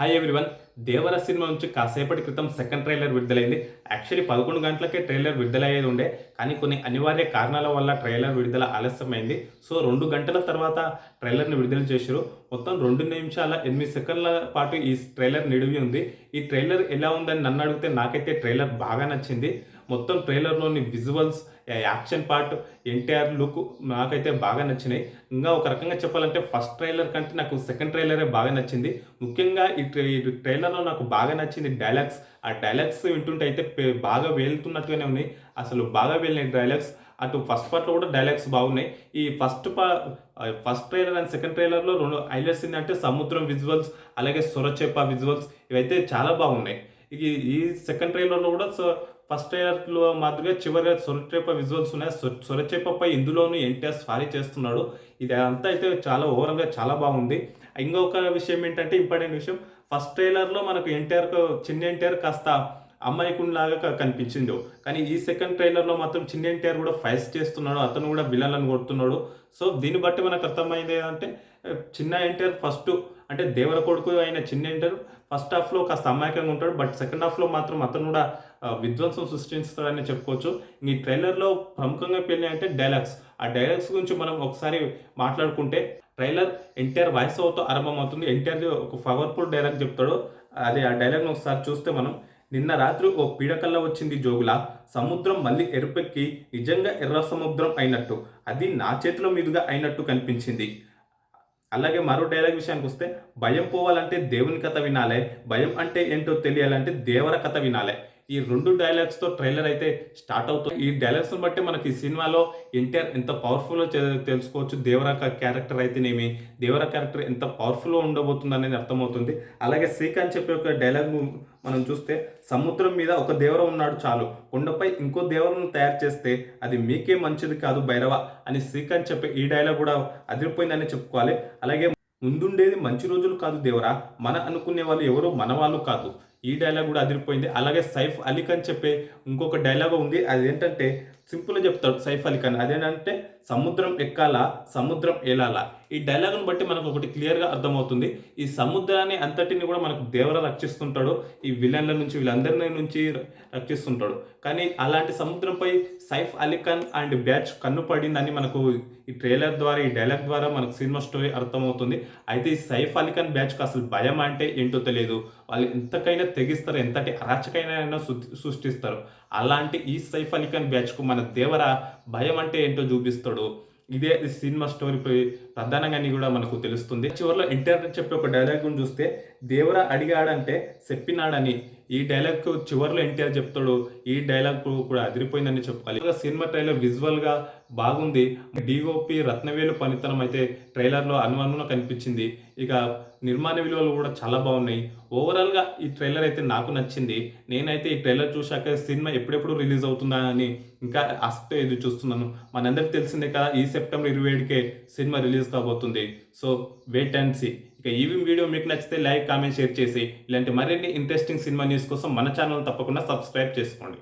Hi everyone దేవర cinema నుంచి కాసేపటి క్రితం సెకండ్ ట్రైలర్ విడుదలైంది. యాక్చువల్లీ పదకొండు గంటలకే ట్రైలర్ విడుదలయ్యేది ఉండే కానీ కొన్ని అనివార్య కారణాల వల్ల ట్రైలర్ విడుదల ఆలస్యమైంది. సో రెండు గంటల తర్వాత ట్రైలర్ని విడుదల చేశారు. మొత్తం రెండు నిమిషాల ఎనిమిది సెకండ్ల పాటు ఈ ట్రైలర్ నిడివి ఉంది. ఈ ట్రైలర్ ఎలా ఉందని నన్ను అడిగితే నాకైతే ట్రైలర్ బాగా నచ్చింది. మొత్తం ట్రైలర్లోని visuals action part NTR look నాకైతే బాగా నచ్చినాయి. ఇంకా ఒక రకంగా చెప్పాలంటే ఫస్ట్ ట్రైలర్ కంటే నాకు సెకండ్ ట్రైలరే బాగా నచ్చింది. ముఖ్యంగా ఈ ట్రై ట్రైలర్లో నాకు బాగా నచ్చింది డైలాగ్స్. ఆ డైలాగ్స్ వింటుంటే అయితే బాగా వెళ్తున్నట్టుగానే ఉన్నాయి. అసలు బాగా వెళ్ళినాయి డైలాగ్స్. అటు ఫస్ట్ పార్ట్లో కూడా డైలాగ్స్ బాగున్నాయి. ఈ ఫస్ట్ పా ఫస్ట్ ట్రైలర్ అండ్ సెకండ్ ట్రైలర్లో రెండు హైలైట్స్ ఏంటంటే సముద్రం విజువల్స్ అలాగే సొరచేప విజువల్స్ ఇవైతే చాలా బాగున్నాయి. ఈ సెకండ్ ట్రైలర్లో కూడా సో ఫస్ట్ ట్రైలర్లో మాదిరిగా చివరిగా సొరచేప విజువల్స్ ఉన్నాయి. సొ- సొరచేపపై ఇందులోనూ ఎన్టీఆర్ స్వారీ చేస్తున్నాడు. ఇది అంతా అయితే చాలా ఓవరాల్గా చాలా బాగుంది. ఇంకొక విషయం ఏంటంటే ఇంపార్టెంట్ విషయం ఫస్ట్ ట్రైలర్లో మనకు ఎన్టీఆర్ చిన్న ఎన్టీఆర్ కాస్త అమ్మాయికునిలాగా కనిపించింది కానీ ఈ సెకండ్ ట్రైలర్లో మాత్రం చిన్న ఎన్టీఆర్ కూడా ఫైట్స్ చేస్తున్నాడు. అతను కూడా విలన్లను కొడుతున్నాడు. సో దీన్ని బట్టి మనకు అర్థమైంది ఏంటంటే చిన్న ఎన్టీఆర్ ఫస్ట్ అంటే దేవర కొడుకు అయిన చిన్న ఇంటర్ ఫస్ట్ హాఫ్లో కాస్త అమాయకంగా ఉంటాడు బట్ సెకండ్ హాఫ్లో మాత్రం అతను కూడా విధ్వంసం సృష్టిస్తాడని చెప్పుకోవచ్చు. ఈ ట్రైలర్లో ప్రముఖంగా పెళ్ళి అంటే డైలాగ్స్. ఆ డైలాగ్స్ గురించి మనం ఒకసారి మాట్లాడుకుంటే ట్రైలర్ ఎన్టీఆర్ వాయిస్ ఓవర్తో ఆరంభమవుతుంది. ఎన్టీఆర్ ఒక పవర్ఫుల్ డైలాగ్ చెప్తాడు. అది ఆ డైలాగ్ను ఒకసారి చూస్తే మనం నిన్న రాత్రి ఓ పీడకల్లా వచ్చింది జోగుల. సముద్రం మళ్ళీ ఎరుపెక్కి నిజంగా ఎర్ర సముద్రం అయినట్టు. అది నా చేతుల మీదుగా అయినట్టు కనిపించింది. అలాగే మరో డైలాగ్ విషయానికి వస్తే భయం పోవాలంటే దేవుని కథ వినాలే భయం అంటే ఏంటో తెలియాలంటే దేవర కథ వినాలే. ఈ రెండు డైలాగ్స్తో ట్రైలర్ అయితే స్టార్ట్ అవుతుంది. ఈ డైలాగ్స్ని బట్టి మనకి ఈ సినిమాలో ఎన్టీఆర్ ఎంత పవర్ఫుల్ తెలుసుకోవచ్చు దేవర క్యారెక్టర్ అయితేనేమి దేవర క్యారెక్టర్ ఎంత పవర్ఫుల్గా ఉండబోతుంది అనేది అర్థమవుతుంది. అలాగే శ్రీకాంత్ చెప్పే ఒక డైలాగ్ మనం చూస్తే సముద్రం మీద ఒక దేవర ఉన్నాడు చాలు కొండపై ఇంకో దేవరను తయారు చేస్తే అది మీకే మంచిది కాదు భైరవ అని శ్రీకాంత్ చెప్పే ఈ డైలాగ్ కూడా అదిరిపోయిందని చెప్పుకోవాలి. అలాగే ముందుండేది మంచి రోజులు కాదు దేవరా మన అనుకునే వాళ్ళు ఎవరు మన వాళ్ళు కాదు. ఈ డైలాగ్ కూడా అదిరిపోయింది. అలాగే సైఫ్ అలీ ఖాన్ చెప్పే ఇంకొక డైలాగ్ ఉంది. అదేంటంటే సింపుల్గా చెప్తాడు సైఫ్ అలీ ఖాన్. అదేంటంటే సముద్రం ఎక్కాలా సముద్రం ఏలాలా. ఈ డైలాగ్ను బట్టి మనకు ఒకటి క్లియర్గా అర్థమవుతుంది. ఈ సముద్రాన్ని అంతటిని కూడా మనకు దేవర రక్షిస్తుంటాడు. ఈ విలన్ల నుంచి వీళ్ళందరినీ నుంచి రక్షిస్తుంటాడు. కానీ అలాంటి సముద్రంపై సైఫ్ అలీ ఖాన్ అండ్ బ్యాచ్ కన్ను పడిందని మనకు ఈ ట్రైలర్ ద్వారా ఈ డైలాగ్ ద్వారా మనకు సినిమా స్టోరీ అర్థమవుతుంది. అయితే ఈ సైఫ్ అలీ ఖాన్ బ్యాచ్కి అసలు భయం అంటే ఏంటో తెలియదు. వాళ్ళు ఎంతకైనా తెగిస్తారు ఎంతటి అరాచకైనా సృష్టిస్తారు అలాంటి ఈ సైఫ్ అలీ ఖాన్ బ్యాచ్కు మన దేవర భయం అంటే ఏంటో చూపిస్తాడు. ఇదే సినిమా స్టోరీపై ప్రధానంగా అని కూడా మనకు తెలుస్తుంది. చివరిలో ఎన్టీఆర్ చెప్పే ఒక డైలాగ్ చూస్తే దేవురా అడిగాడంటే చెప్పినాడని. ఈ డైలాగ్ చివరిలో ఎన్టీఆర్ చెప్తాడు. ఈ డైలాగ్ కూడా అదిరిపోయిందని చెప్పాలి. ఇంకా సినిమా ట్రైలర్ విజువల్గా బాగుంది. డిఓపి రత్నవేలు పనితనం అయితే ట్రైలర్లో అనువనున కనిపించింది. ఇక నిర్మాణ విలువలు కూడా చాలా బాగున్నాయి. ఓవరాల్గా ఈ ట్రైలర్ అయితే నాకు నచ్చింది. నేనైతే ఈ ట్రైలర్ చూశాక సినిమా ఎప్పుడెప్పుడు రిలీజ్ అవుతుందా అని ఇంకా ఆసక్తి ఎదురు చూస్తున్నాను. మనందరికి తెలిసిందే కదా ఈ సెప్టెంబర్ ఇరవై ఏడుకే సినిమా రిలీజ్ కాబోతుంది. So wait and see. ఇక ఈ వీడియో మీకు నచ్చితే లైక్ కామెంట్ షేర్ చేసి ఇలాంటి మరిన్ని ఇంట్రెస్టింగ్ సినిమా న్యూస్ కోసం మన ఛానల్ తప్పకుండా సబ్స్క్రైబ్ చేసుకోండి.